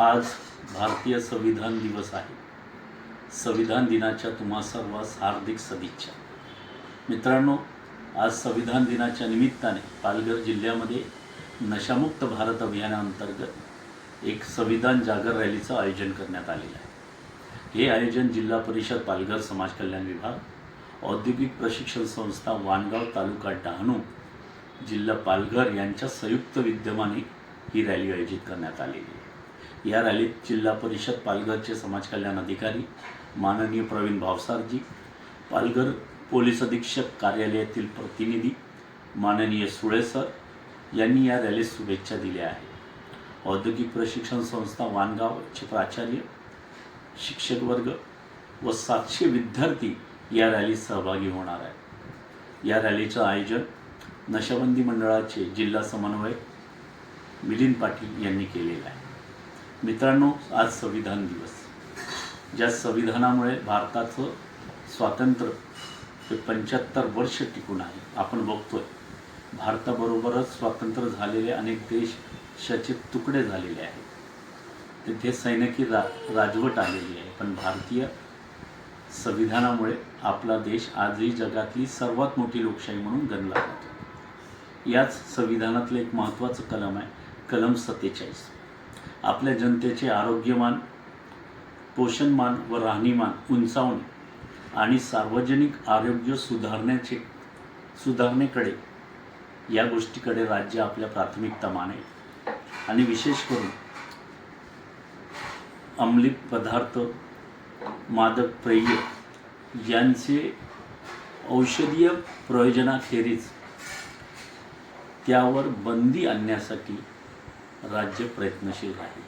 आज भारतीय संविधान दिवस आहे. संविधान दिनाच्या तुम्हा सर्वांस हार्दिक सदिच्छा मित्रांनो आज संविधान दिनाच्या निमित्ताने पालघर जिल्ह्यामध्ये नशामुक्त भारत अभियानाअंतर्गत एक संविधान जागर रॅलीचं आयोजन करण्यात आलेलं आहे. हे आयोजन जिल्हा परिषद पालघर समाज कल्याण विभाग औद्योगिक प्रशिक्षण संस्था वानगाव तालुका डहाणू जिल्हा पालघर यांच्या संयुक्त विद्यमाने ही रॅली आयोजित करण्यात आलेली आहे. या रॅलीत जिल्हा परिषद पालघरचे समाज कल्याण अधिकारी माननीय प्रवीण भावसारजी पालघर पोलीस अधीक्षक कार्यालयातील प्रतिनिधी माननीय सुळे सर यांनी या रॅलीस शुभेच्छा दिल्या आहेत. औद्योगिक प्रशिक्षण संस्था वानगावचे प्राचार्य शिक्षक वर्ग व सातशे विद्यार्थी या रॅलीत सहभागी होणार आहेत. या रॅलीचं आयोजन नशाबंदी मंडळाचे जिल्हा समन्वयक मिलिंद पाटील यांनी केलेलं आहे. मित्रांनो आज संविधान दिवस. ज्या संविधानामुळे भारताचं स्वातंत्र्य हे पंच्याहत्तर वर्ष टिकून आहे आपण बघतोय. भारताबरोबरच स्वातंत्र्य झालेले अनेक देश देशाचे तुकडे झालेले आहेत. तिथे सैनिकी रा राजवट आलेली आहे पण भारतीय संविधानामुळे आपला देश आजही जगातली सर्वात मोठी लोकशाही म्हणून गणला जातो. याच संविधानातलं एक महत्त्वाचं कलम आहे कलम सत्तेचाळीस. आपल्या जनतेचे आरोग्यमान पोषणमान व राहणीमान उंचावणे आणि सार्वजनिक आरोग्य सुधारण्याचे सुधारणेकडे या गोष्टीकडे राज्य आपल्या प्राथमिकता मानेल. आणि विशेष करून अंमली पदार्थ मादक पेय यांचे औषधीय प्रयोजनाखेरीज त्यावर बंदी आणण्यासाठी राज्य प्रयत्नशील राहील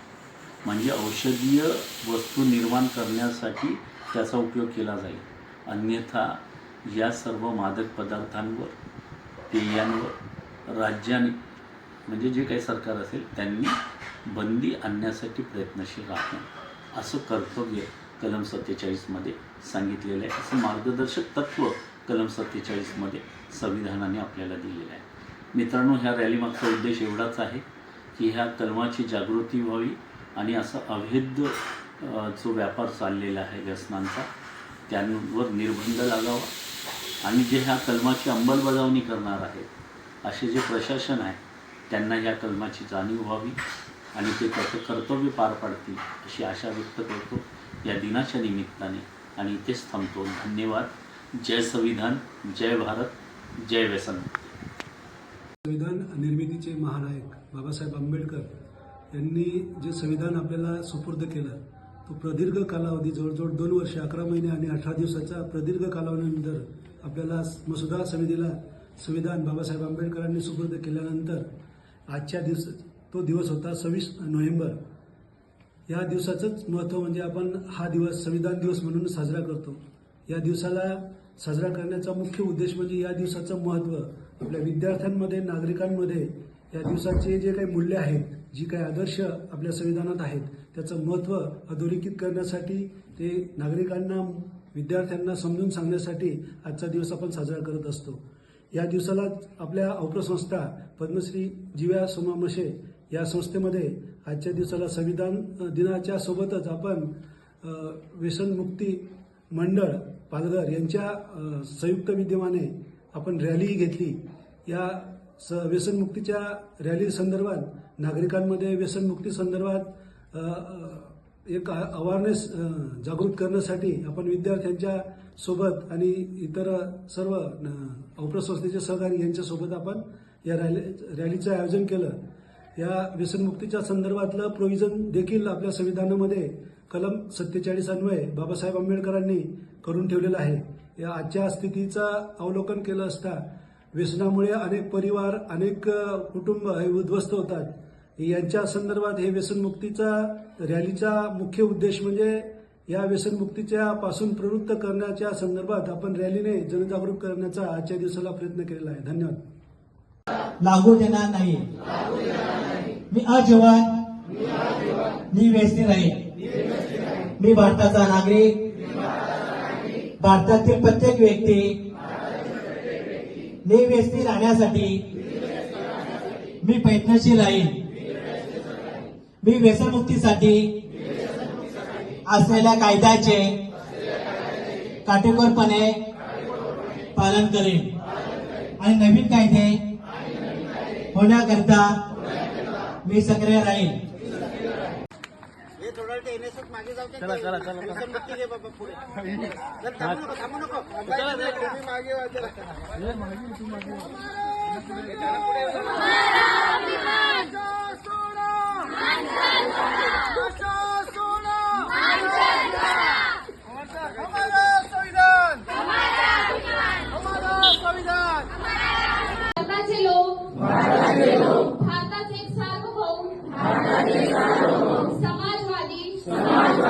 म्हणजे औषधीय वस्तू निर्माण करण्यासाठी त्याचा उपयोग केला जाईल. अन्यथा या सर्व मादक पदार्थांवर पेयांवर राज्याने म्हणजे जे काही सरकार असेल त्यांनी बंदी आणण्यासाठी प्रयत्नशील राहणं असं कर्तव्य कलम सत्तेचाळीसमध्ये सांगितलेलं आहे. असं मार्गदर्शक तत्त्व कलम सत्तेचाळीसमध्ये संविधानाने आपल्याला दिलेलं आहे. मित्रांनो ह्या रॅलीमागचा उद्देश एवढाच आहे. की ह्या कलमाची जागृती व्हावी आणि असा अभेद्य जो व्यापार चाललेला आहे व्यसनांचा त्यांवर निर्बंध लागावा. आणि जे ह्या कलमाची अंमलबजावणी करणार आहेत असे जे प्रशासन आहे त्यांना ह्या कलमाची जाणीव व्हावी आणि ते त्याचं कर्तव्य पार पाडतील अशी आशा व्यक्त करतो. या दिनाच्या निमित्ताने आणि इथेच थांबतो. धन्यवाद. जय संविधान. जय भारत. जय व्यसन. संविधान निर्मितीचे महानायक बाबासाहेब आंबेडकर यांनी जे संविधान आपल्याला सुपूर्द केलं तो प्रदीर्घ कालावधी जवळजवळ दोन वर्ष अकरा महिने आणि अठरा दिवसाचा प्रदीर्घ कालावधीनंतर आपल्याला मसुदा समितीला संविधान बाबासाहेब आंबेडकरांनी सुपूर्द केल्यानंतर आजच्या दिवस तो दिवस होता सव्वीस नोव्हेंबर. या दिवसाचंच महत्त्व म्हणजे आपण हा दिवस संविधान दिवस म्हणून साजरा करतो. या दिवसाला साजरा करण्याचा मुख्य उद्देश म्हणजे या दिवसाचं महत्त्व. आपल्या विद्यार्थ्यांमध्ये नागरिकांमध्ये या दिवसाचे जे काही मूल्य आहेत जी काही आदर्श आपल्या संविधानात आहेत त्याचं महत्त्व अधोरेखित करण्यासाठी ते नागरिकांना विद्यार्थ्यांना समजून सांगण्यासाठी आजचा दिवस आपण साजरा करत असतो. या दिवसाला आपल्या औप्रसंस्था पद्मश्री जिव्या सोमा मशे या संस्थेमध्ये आजच्या दिवसाला संविधान दिनाच्या सोबतच आपण व्यसनमुक्ती मंडळ पालघर यांच्या संयुक्त विद्यमाने आपण रॅलीही घेतली. या स व्यसनमुक्तीच्या रॅली संदर्भात नागरिकांमध्ये व्यसनमुक्ती संदर्भात एक अवेअरनेस जागृत करण्यासाठी आपण विद्यार्थ्यांच्या सोबत आणि इतर सर्व औप्रसंस्थेचे सहकारी यांच्यासोबत आपण या रॅली रॅलीचं आयोजन केलं. या व्यसनमुक्तीच्या संदर्भातलं प्रोव्हिजन देखील आपल्या संविधानामध्ये कलम सत्तेचाळीस अन्वय बाबासाहेब आंबेडकरांनी करून ठेवलेला आहे. या आजच्या स्थितीचा अवलोकन केलं असता व्यसनामुळे अनेक परिवार अनेक कुटुंब हे उद्ध्वस्त होतात. यांच्या संदर्भात हे व्यसनमुक्तीचा रॅलीचा मुख्य उद्देश म्हणजे या व्यसनमुक्तीच्या पासून प्रवृत्त करण्याच्या संदर्भात आपण रॅलीने जनजागृत करण्याचा आजच्या दिवसाला प्रयत्न केलेला आहे. धन्यवाद. लागू देणार नाही. मी अजीवन. मी व्यसनी राहील मी भारताचा नागरिक. भारतातील प्रत्येक व्यक्ती. निव्यस्ती राहण्यासाठी. मी प्रयत्नशील आहे. मी व्यसनमुक्तीसाठी. असलेल्या कायद्याचे काटेकोरपणे पालन करेन. आणि नवीन कायदे होण्याकरता मी सक्रिय राहील चला चला चला. भारताचे लोक भारताचे एक सार्वभौम समाजवादी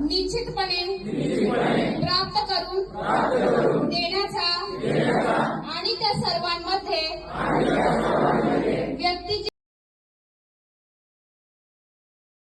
निश्चितपणे प्राप्त करून देण्याचा आणि त्या सर्वांमध्ये